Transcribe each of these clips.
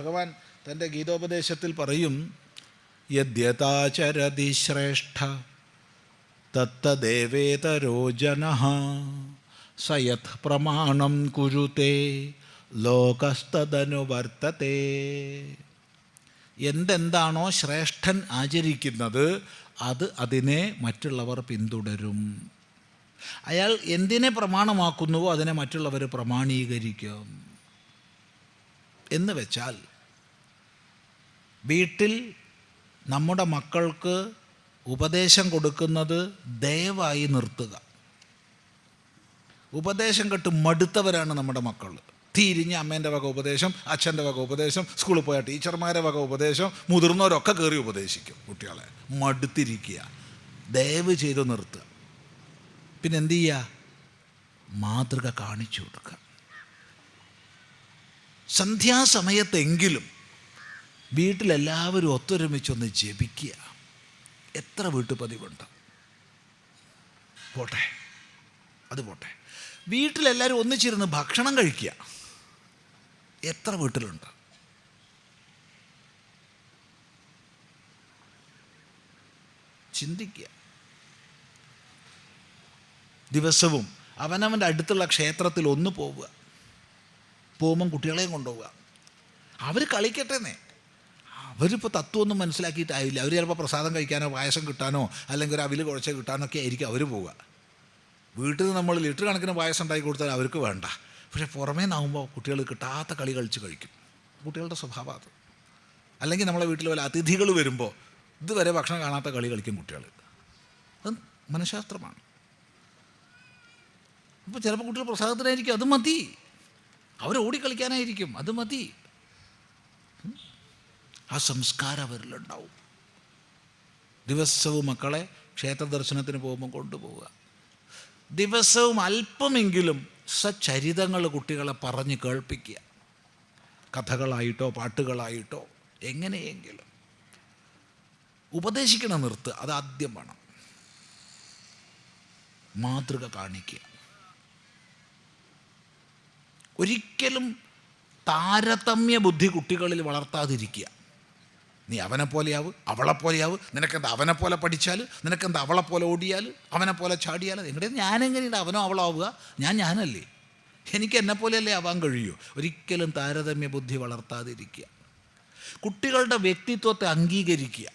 ഭഗവാൻ തന്റെ ഗീതോപദേശത്തിൽ പറയും യദ്യതാചരതി ശ്രേഷ്ഠ തത്തദേവേതരോ ജന സയത് പ്രമാണം കുരുത്തെ ലോകസ്തനുവർത്തത്തെ എന്തെന്താണോ ശ്രേഷ്ഠൻ ആചരിക്കുന്നത് അത് അതിനെ മറ്റുള്ളവർ പിന്തുടരും. അയാൾ എന്തിനെ പ്രമാണമാക്കുന്നുവോ അതിനെ മറ്റുള്ളവർ പ്രമാണീകരിക്കും. എന്ന് വെച്ചാൽ വീട്ടിൽ നമ്മുടെ മക്കൾക്ക് ഉപദേശം കൊടുക്കുന്നത് ദയവായി നിർത്തുക. ഉപദേശം കെട്ട് മടുത്തവരാണ് നമ്മുടെ മക്കൾ. തിരിഞ്ഞ് അമ്മേന്റെ വക ഉപദേശം അച്ഛന്റെ വക ഉപദേശം സ്കൂളിൽ പോയ ടീച്ചർമാരെ വക ഉപദേശം മുതിർന്നവരൊക്കെ കയറി ഉപദേശിക്കും കുട്ടികളെ. മടുത്തിരിക്കുക. ദയവ് ചെയ്ത് നിർത്തുക. പിന്നെ എന്തു ചെയ്യുക? മാതൃക കാണിച്ചു കൊടുക്കുക. സന്ധ്യാസമയത്തെങ്കിലും വീട്ടിലെല്ലാവരും ഒത്തൊരുമിച്ചൊന്ന് ജപിക്കുക. എത്ര വീട്ടു പതിവുണ്ട് പോട്ടെ. അത് പോട്ടെ. വീട്ടിലെല്ലാവരും ഒന്നിച്ചിരുന്ന് ഭക്ഷണം കഴിക്കുക. എത്ര വീട്ടിലുണ്ട്? ചിന്തിക്കുക. ദിവസവും അവനവന്റെ അടുത്തുള്ള ക്ഷേത്രത്തിൽ ഒന്ന് പോവുക. പോകുമ്പം കുട്ടികളെയും കൊണ്ടുപോവുക. അവർ കളിക്കട്ടെന്നേ. അവരിപ്പോൾ തത്വമൊന്നും മനസ്സിലാക്കിയിട്ടായില്ല. അവർ ചിലപ്പോൾ പ്രസാദം കഴിക്കാനോ പായസം കിട്ടാനോ അല്ലെങ്കിൽ ഒരു അവിൽ കുഴച്ച കിട്ടാനോ ഒക്കെ ആയിരിക്കും അവർ പോവുക. വീട്ടിൽ നിന്ന് നമ്മൾ ലിറ്റർ കണക്കിന് പായസം ഉണ്ടാക്കി കൊടുത്താൽ അവർക്ക് വേണ്ട. പക്ഷേ പുറമേ നിന്നാകുമ്പോൾ കുട്ടികൾ കിട്ടാത്ത കളി കളിച്ച് കഴിക്കും. കുട്ടികളുടെ സ്വഭാവം അത്. അല്ലെങ്കിൽ നമ്മളെ വീട്ടിൽ വല്ല അതിഥികൾ വരുമ്പോൾ ഇതുവരെ ഭക്ഷണം കാണാത്ത കളി കളിക്കും കുട്ടികൾ. അത് മനഃശാസ്ത്രമാണ്. അപ്പോൾ ചിലപ്പോൾ കുട്ടികൾ പ്രസാദത്തിനായിരിക്കും. അത് മതി. അവർ ഓടിക്കളിക്കാനായിരിക്കും അത് മതി. ആ സംസ്കാരം അവരിലുണ്ടാവും. ദിവസവും മക്കളെ ക്ഷേത്ര ദർശനത്തിന് പോകുമ്പോൾ കൊണ്ടുപോവുക. ദിവസവും അല്പമെങ്കിലും സച്ചരിതങ്ങൾ കുട്ടികളെ പറഞ്ഞ് കേൾപ്പിക്കുക. കഥകളായിട്ടോ പാട്ടുകളായിട്ടോ എങ്ങനെയെങ്കിലും. ഉപദേശിക്കണം നിർത്തുക അത് ആദ്യം വേണം. മാതൃക കാണിക്കുക. ഒരിക്കലും താരതമ്യ ബുദ്ധി കുട്ടികളിൽ വളർത്താതിരിക്കുക. നീ അവനെ പോലെയാവ് അവളെ പോലെയാവ് നിനക്കെന്താ അവനെ പോലെ പഠിച്ചാൽ നിനക്കെന്താ അവളെ പോലെ ഓടിയാൽ അവനെ പോലെ ചാടിയാൽ എങ്ങടെ ഞാനെങ്ങനെയുണ്ട് അവനോ അവളോ ആവുക ഞാൻ ഞാനല്ലേ. എനിക്ക് എന്നെ പോലെയല്ലേ ആവാൻ കഴിയൂ. ഒരിക്കലും താരതമ്യ ബുദ്ധി വളർത്താതിരിക്കുക. കുട്ടികളുടെ വ്യക്തിത്വത്തെ അംഗീകരിക്കുക.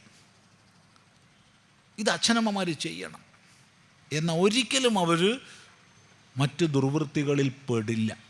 ഇത് അച്ഛനമ്മമാർ ചെയ്യണം. എന്നാൽ ഒരിക്കലും അവർ മറ്റ് ദുർവൃത്തികളിൽ പെടില്ല.